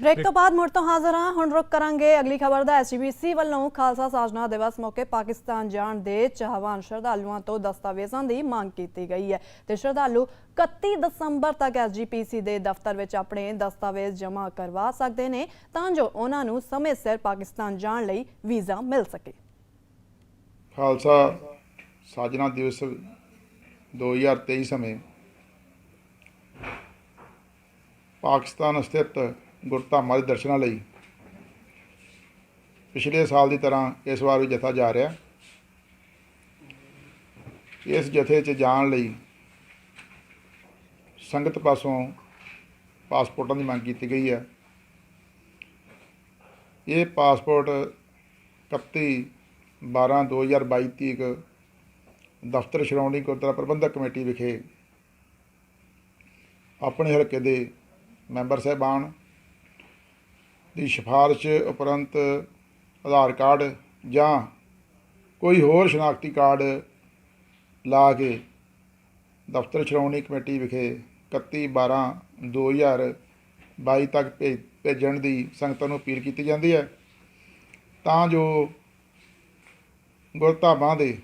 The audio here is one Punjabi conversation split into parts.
ਬ੍ਰੇਕ ਤੋਂ ਬਾਅਦ ਮੁੜ ਤੋਂ ਹਾਜ਼ਰ ਹਾਂ। ਹੁਣ ਰੁਕ ਕਰਾਂਗੇ ਅਗਲੀ ਖਬਰ ਦਾ। ਐਸਜੀਬੀਸੀ ਵੱਲੋਂ ਖਾਲਸਾ ਸਾਜਨਾ ਦਿਵਸ ਮੌਕੇ ਪਾਕਿਸਤਾਨ ਜਾਣ ਦੇ ਚਾਹਵਾਨ ਸ਼ਰਧਾਲੂਆਂ ਤੋਂ ਦਸਤਾਵੇਜ਼ਾਂ ਦੀ ਮੰਗ ਕੀਤੀ ਗਈ ਹੈ। ਤੇ ਸ਼ਰਧਾਲੂ 31 ਦਸੰਬਰ ਤੱਕ ਐਸਜੀਪੀਸੀ ਦੇ ਦਫ਼ਤਰ ਵਿੱਚ ਆਪਣੇ ਦਸਤਾਵੇਜ਼ ਜਮ੍ਹਾਂ ਕਰਵਾ ਸਕਦੇ ਨੇ ਤਾਂ ਜੋ ਉਹਨਾਂ ਨੂੰ ਸਮੇਂ ਸਿਰ ਪਾਕਿਸਤਾਨ ਜਾਣ ਲਈ ਵੀਜ਼ਾ ਮਿਲ ਸਕੇ। ਖਾਲਸਾ ਸਾਜਨਾ ਦਿਵਸ 2023 ਸਮੇਂ ਪਾਕਿਸਤਾਨ ਸਥਿਤ ਗੁਰਧਾਮਾਂ ਦੇ ਦਰਸ਼ਨਾਂ ਲਈ ਪਿਛਲੇ ਸਾਲ ਦੀ ਤਰ੍ਹਾਂ ਇਸ ਵਾਰ ਵੀ ਜਥਾ ਜਾ ਰਿਹਾ। ਇਸ ਜਥੇ 'ਚ ਜਾਣ ਲਈ ਸੰਗਤ ਪਾਸੋਂ ਪਾਸਪੋਰਟਾਂ ਦੀ ਮੰਗ ਕੀਤੀ ਗਈ ਹੈ। ਇਹ ਪਾਸਪੋਰਟ 31 12 2022 ਤੀਕ ਦਫ਼ਤਰ ਸ਼੍ਰੋਮਣੀ ਗੁਰਦੁਆਰਾ ਪ੍ਰਬੰਧਕ ਕਮੇਟੀ ਵਿਖੇ ਆਪਣੇ ਹਲਕੇ ਦੇ ਮੈਂਬਰ ਸਾਹਿਬਾਨ ਦੀ ਸਿਫਾਰਿਸ਼ ਉਪਰੰਤ ਆਧਾਰ ਕਾਰਡ ਜਾਂ ਕੋਈ ਹੋਰ ਸ਼ਨਾਖਤੀ ਕਾਰਡ ਲਾ ਕੇ ਦਫ਼ਤਰ ਸ਼੍ਰੋਮਣੀ ਕਮੇਟੀ ਵਿਖੇ 31 12 2022 ਤੱਕ ਭੇਜ- ਭੇਜਣ ਦੀ ਸੰਗਤਾਂ ਨੂੰ ਅਪੀਲ ਕੀਤੀ ਜਾਂਦੀ ਹੈ। ਤਾਂ ਜੋ ਗੁਰਧਾਮਾਂ ਦੇ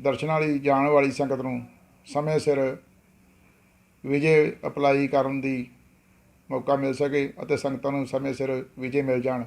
ਦਰਸ਼ਨਾਂ ਲਈ ਜਾਣ ਵਾਲੀ ਸੰਗਤ ਨੂੰ ਸਮੇਂ ਸਿਰ ਵਿਜੇ ਅਪਲਾਈ ਕਰਨ ਦੀ ਮੌਕਾ ਮਿਲ ਸਕੇ ਅਤੇ ਸੰਗਤਾਂ ਨੂੰ ਸਮੇਂ ਸਿਰ ਵਿਜੇ ਮਿਲ ਜਾਣ।